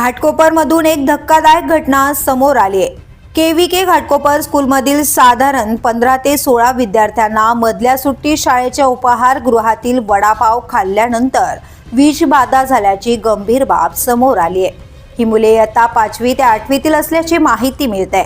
घाटकोपरमधून एक धक्कादायक घटना समोर आली आहे. के के घाटकोपर स्कूलमधील साधारण पंधरा ते सोळा विद्यार्थ्यांना मधल्या सुट्टी शाळेच्या उपहारगृहातील वडापाव खाल्ल्यानंतर विषबाधा झाल्याची गंभीर बाब समोर आली आहे. ही मुले आता पाचवी ते आठवीतील असल्याची माहिती मिळते.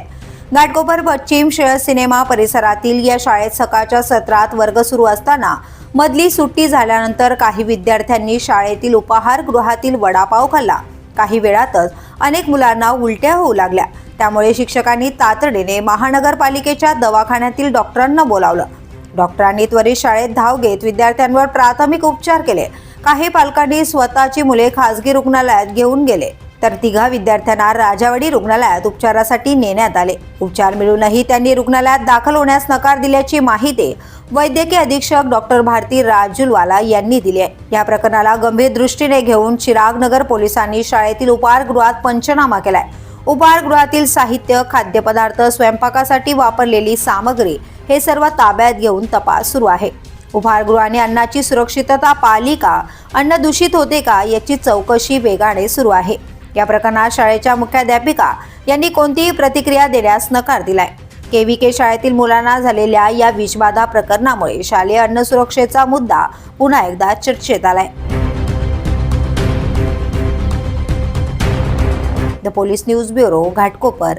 घाटकोपर पश्चिम शहर सिनेमा परिसरातील या शाळेत सकाळच्या सत्रात वर्ग सुरू असताना मधली सुट्टी झाल्यानंतर काही विद्यार्थ्यांनी शाळेतील उपहारगृहातील वडापाव खाल्ला. काही वेळातच अनेक मुलांना उलट्या होऊ लागल्या. त्यामुळे शिक्षकांनी तातडीने महानगरपालिकेच्या दवाखान्यातील डॉक्टरांना बोलावलं. डॉक्टरांनी त्वरित शाळेत धाव घेत विद्यार्थ्यांवर प्राथमिक उपचार केले. काही पालकांनी स्वतःची मुले खासगी रुग्णालयात घेऊन गेले. तर तिघा विद्यार्थ्यांना राजावाडी रुग्णालयात उपचारासाठी नेण्यात आले. उपचार मिळूनही त्यांनी रुग्णालयात दाखल होण्यास नकार दिल्याची माहिती वैद्यकीय अधीक्षक डॉक्टर भारती राजुलवाला यांनी दिली आहे. या प्रकरणाला गंभीर दृष्टीने घेऊन चिराग नगर पोलिसांनी शाळेतील उपहारगृहात पंचनामा केलाय. उपहारगृहातील साहित्य खाद्यपदार्थ स्वयंपाकासाठी वापरलेली सामग्री हे सर्व ताब्यात घेऊन तपास सुरू आहे. उपहारगृहाने अन्नाची सुरक्षितता पाली का अन्न दूषित होते का याची चौकशी वेगाने सुरू आहे. या प्रकरणात शाळेच्या मुख्याध्यापिका यांनी कोणतीही प्रतिक्रिया देण्यास नकार दिलाय. केव्हीके शाळेतील मुलांना झालेल्या या विषबाधा प्रकरणामुळे शालेय अन्न सुरक्षेचा मुद्दा पुन्हा एकदा चर्चेत आलाय. The police news bureau Ghatkopar.